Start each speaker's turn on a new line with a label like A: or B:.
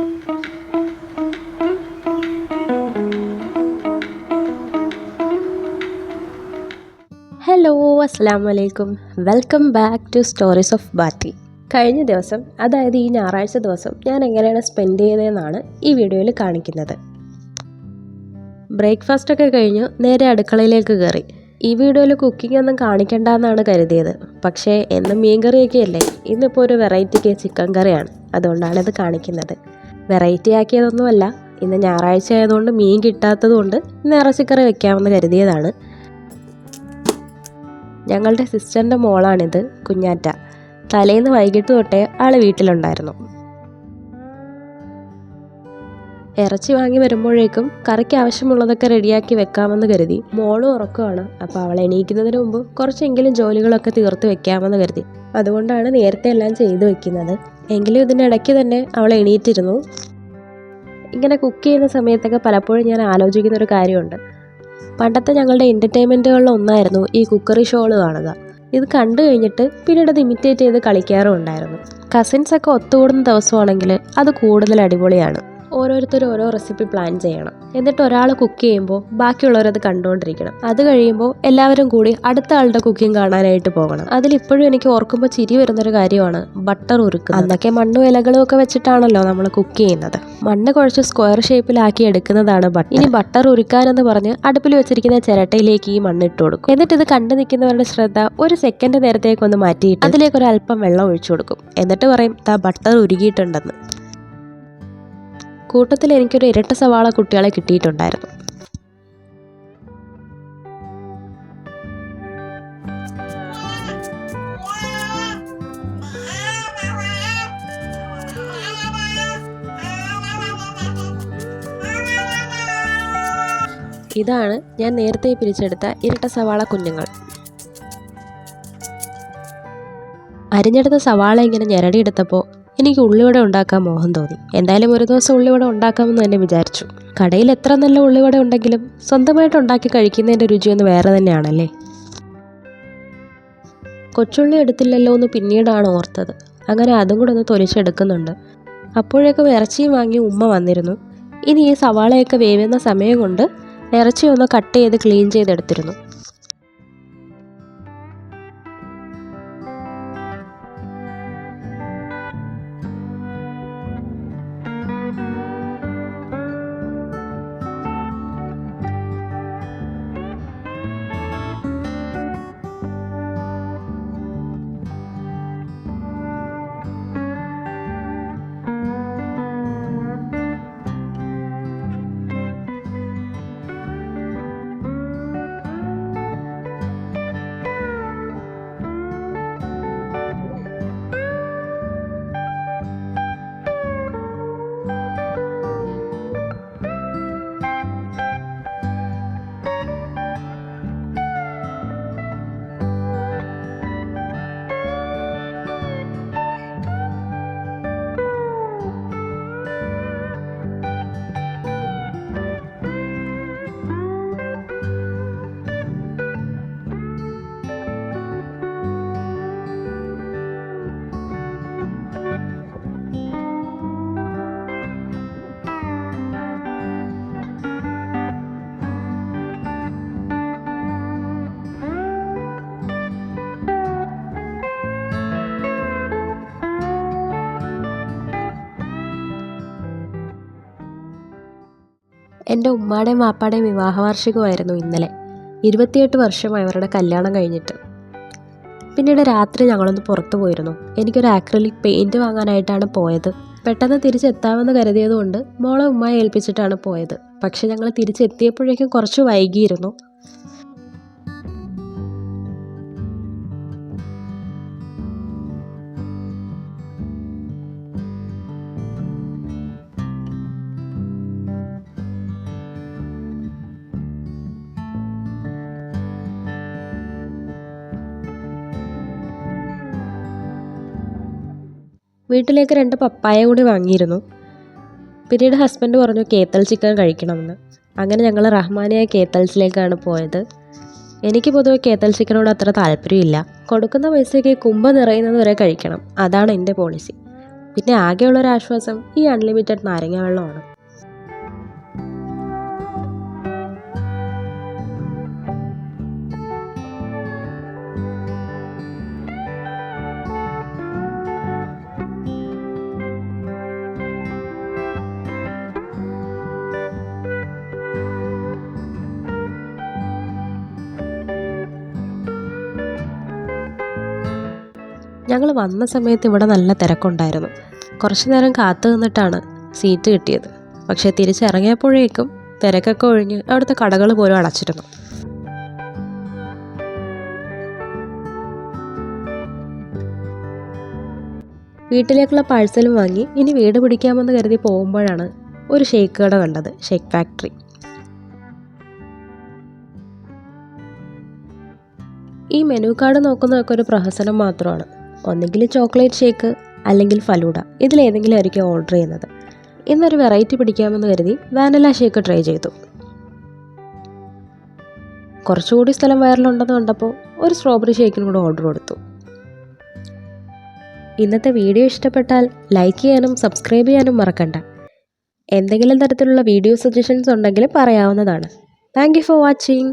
A: Hello അസ്സാം വലൈക്കും welcome back to stories of Batti കഴിഞ്ഞ ദിവസം അതായത് ഈ ഞായറാഴ്ച ദിവസം ഞാൻ എങ്ങനെയാണ് സ്പെൻഡ് ചെയ്തതെന്നാണ് ഈ വീഡിയോയിൽ കാണിക്കുന്നത്. ബ്രേക്ക്ഫാസ്റ്റ് ഒക്കെ കഴിഞ്ഞു നേരെ അടുക്കളയിലേക്ക് കയറി. ഈ വീഡിയോയിൽ കുക്കിംഗ് ഒന്നും കാണിക്കണ്ട എന്നാണ് കരുതിയത്. പക്ഷേ എന്നും മീൻ കറിയൊക്കെ അല്ലേ ഇന്നിപ്പോൾ ഒരു വെറൈറ്റിക്ക് ചിക്കൻ കറിയാണ്. അതുകൊണ്ടാണ് ഇത് കാണിക്കുന്നത്. വെറൈറ്റി ആക്കിയതൊന്നുമല്ല. ഇന്ന് ഞായറാഴ്ച ആയതുകൊണ്ട് മീൻ കിട്ടാത്തതുകൊണ്ട് ഇന്ന് ഇറച്ചിക്കറി വെക്കാമെന്ന് കരുതിയതാണ്. ഞങ്ങളുടെ സിസ്റ്ററിന്റെ മോളാണിത് കുഞ്ഞാറ്റ. തലേന്ന് വൈകിട്ട് തൊട്ടേ ആൾ വീട്ടിലുണ്ടായിരുന്നു. ഇറച്ചി വാങ്ങി വരുമ്പോഴേക്കും കറിക്ക് ആവശ്യമുള്ളതൊക്കെ റെഡിയാക്കി വെക്കാമെന്ന് കരുതി. മോളും ഉറക്കമാണ് അപ്പോൾ അവൾ എണീക്കുന്നതിന് മുമ്പ് കുറച്ചെങ്കിലും ജോലികളൊക്കെ തീർത്ത് വെക്കാമെന്ന് കരുതി. അതുകൊണ്ടാണ് നേരത്തെ എല്ലാം ചെയ്തു വെക്കുന്നത്. എങ്കിലും ഇതിനിടയ്ക്ക് തന്നെ അവൾ എണീറ്റിരുന്നു. ഇങ്ങനെ കുക്ക് ചെയ്യുന്ന സമയത്തൊക്കെ പലപ്പോഴും ഞാൻ ആലോചിക്കുന്ന ഒരു കാര്യമുണ്ട്. പണ്ടത്തെ ഞങ്ങളുടെ എന്റർടൈൻമെന്റുകളിൽ ഒന്നായിരുന്നു ഈ കുക്കറി ഷോകൾ കാണുക. ഇത് കണ്ടു കഴിഞ്ഞിട്ട് പിന്നീട് അത് ഇമിറ്റേറ്റ് ചെയ്ത് കളിക്കാറും ഉണ്ടായിരുന്നു. കസിൻസൊക്കെ ഒത്തുകൂടുന്ന ദിവസമാണെങ്കിൽ അത് കൂടുതൽ അടിപൊളിയാണ്. ഓരോരുത്തരും ഓരോ റെസിപ്പി പ്ലാൻ ചെയ്യണം. എന്നിട്ട് ഒരാൾ കുക്ക് ചെയ്യുമ്പോൾ ബാക്കിയുള്ളവരത് കണ്ടുകൊണ്ടിരിക്കണം. അത് കഴിയുമ്പോൾ എല്ലാവരും കൂടി അടുത്ത ആളുടെ കുക്കിംഗ് കാണാനായിട്ട് പോകണം. അതിലിപ്പോഴും എനിക്ക് ഓർക്കുമ്പോൾ ചിരി വരുന്നൊരു കാര്യമാണ് ബട്ടർ ഉരുക്കുക അന്നൊക്കെ മണ്ണും ഇലകളും ഒക്കെ വെച്ചിട്ടാണല്ലോ നമ്മൾ കുക്ക് ചെയ്യുന്നത്. മണ്ണ് കുഴച്ച് സ്ക്വയർ ഷേപ്പിലാക്കി എടുക്കുന്നതാണ് ബട്ടർ. ഇനി ബട്ടർ ഉരുക്കാനെന്ന് പറഞ്ഞ് അടുപ്പിൽ വെച്ചിരിക്കുന്ന ചിരട്ടയിലേക്ക് ഈ മണ്ണ് ഇട്ട് കൊടുക്കും. എന്നിട്ട് ഇത് കണ്ടു നിൽക്കുന്നവരുടെ ശ്രദ്ധ ഒരു സെക്കൻഡ് നേരത്തേക്ക് ഒന്ന് മാറ്റിയിട്ട് അതിലേക്ക് ഒരു അല്പം വെള്ളം ഒഴിച്ചു കൊടുക്കും. എന്നിട്ട് പറയും താ ബട്ടർ ഉരുകിയിട്ടുണ്ടെന്ന്. കൂട്ടത്തിൽ എനിക്കൊരു ഇരട്ട സവാള കുട്ടികളെ കിട്ടിയിട്ടുണ്ടായിരുന്നു. ഇതാണ് ഞാൻ നേരത്തെ പിരിച്ചെടുത്ത ഇരട്ട സവാള കുഞ്ഞുങ്ങൾ. അരിഞ്ഞെടുത്ത സവാള ഇങ്ങനെ ഞെരടിയെടുത്തപ്പോൾ എനിക്ക് ഉള്ളിവട ഉണ്ടാക്കാൻ മോഹം തോന്നി. എന്തായാലും ഒരു ദിവസം ഉള്ളിവട ഉണ്ടാക്കാമെന്ന് തന്നെ വിചാരിച്ചു. കടയിൽ എത്ര നല്ല ഉള്ളിവട ഉണ്ടെങ്കിലും സ്വന്തമായിട്ട് ഉണ്ടാക്കി കഴിക്കുന്നതിന്റെ രുചിയൊന്ന് വേറെ തന്നെയാണല്ലേ? കൊച്ചുള്ളി എടുത്തില്ലല്ലോ എന്ന് പിന്നീടാണ് ഓർത്തത്. അങ്ങനെ അതും കൂടെ ഒന്ന് തൊലിച്ചെടുക്കുന്നുണ്ട്. അപ്പോഴേക്കും ഇറച്ചിയും വാങ്ങി ഉമ്മ വന്നിരുന്നു. ഇനി ഈ സവാളയൊക്കെ വേവുന്ന സമയം കൊണ്ട് ഇറച്ചി ഒന്ന് കട്ട് ചെയ്ത് ക്ലീൻ ചെയ്തെടുത്തിരുന്നു. എന്റെ ഉമ്മാടെയും വാപ്പാടെയും വിവാഹ വാർഷികമായിരുന്നു ഇന്നലെ. ഇരുപത്തിയെട്ട് വർഷമായി അവരുടെ കല്യാണം കഴിഞ്ഞിട്ട്. പിന്നീട് രാത്രി ഞങ്ങളൊന്ന് പുറത്തു പോയിരുന്നു. എനിക്കൊരു ആക്രലിക് പെയിന്റ് വാങ്ങാനായിട്ടാണ് പോയത്. പെട്ടെന്ന് തിരിച്ചെത്താമെന്ന് കരുതിയതുകൊണ്ട് മോളെ ഉമ്മയെ ഏൽപ്പിച്ചിട്ടാണ് പോയത്. പക്ഷെ ഞങ്ങൾ തിരിച്ചെത്തിയപ്പോഴേക്കും കുറച്ച് വൈകിയിരുന്നു. വീട്ടിലേക്ക് രണ്ട് പപ്പായ കൂടി വാങ്ങിയിരുന്നു. പിന്നീട് ഹസ്ബൻഡ് പറഞ്ഞു കേത്തൽ ചിക്കൻ കഴിക്കണമെന്ന്. അങ്ങനെ ഞങ്ങൾ റഹ്മാനിയ കേത്തൽസിലേക്കാണ് പോയത്. എനിക്ക് പൊതുവെ കേത്തൽ ചിക്കനോട് അത്ര താല്പര്യമില്ല. കൊടുക്കുന്ന പൈസയ്ക്ക് കുമ്പ നിറയുന്നത് വരെ കഴിക്കണം. അതാണ് എന്റെ പോളിസി പിന്നെ ആകെയുള്ളൊരാശ്വാസം ഈ അൺലിമിറ്റഡ് നാരങ്ങ വെള്ളമാണ്. ഞങ്ങൾ വന്ന സമയത്ത് ഇവിടെ നല്ല തിരക്കുണ്ടായിരുന്നു. കുറച്ചു നേരം കാത്തു നിന്നിട്ടാണ് സീറ്റ് കിട്ടിയത്. പക്ഷേ തിരിച്ചിറങ്ങിയപ്പോഴേക്കും തിരക്കൊക്കെ ഒഴിഞ്ഞ് അവിടുത്തെ കടകൾ പോലും അടച്ചിരുന്നു. വീട്ടിലേക്കുള്ള പാഴ്സലും വാങ്ങി ഇനി വീട് പിടിക്കാമെന്ന് കരുതി പോകുമ്പോഴാണ് ഒരു ഷേക്ക് കട കണ്ടത് ഷേക്ക് ഫാക്ടറി ഈ മെനു കാർഡ് നോക്കുന്നതൊക്കെ ഒരു പ്രഹസനം മാത്രമാണ്. ഒന്നെങ്കിൽ ചോക്ലേറ്റ് ഷേക്ക് അല്ലെങ്കിൽ ഫലൂഡ. ഇതിലേതെങ്കിലും ആയിരിക്കും ഓർഡർ ചെയ്യുന്നത്. ഇന്നൊരു വെറൈറ്റി പിടിക്കാമെന്ന് കരുതി വാനില ഷേക്ക് ട്രൈ ചെയ്തു. കുറച്ചുകൂടി സ്ഥലം വയറിലുണ്ടെന്ന് കണ്ടപ്പോൾ ഒരു സ്ട്രോബെറി ഷേക്കിനും കൂടെ ഓർഡർ കൊടുത്തു. ഇന്നത്തെ വീഡിയോ ഇഷ്ടപ്പെട്ടാൽ ലൈക്ക് ചെയ്യാനും സബ്സ്ക്രൈബ് ചെയ്യാനും മറക്കണ്ട. എന്തെങ്കിലും തരത്തിലുള്ള വീഡിയോ സജഷൻസ് ഉണ്ടെങ്കിൽ പറയാവുന്നതാണ്. Thank for watching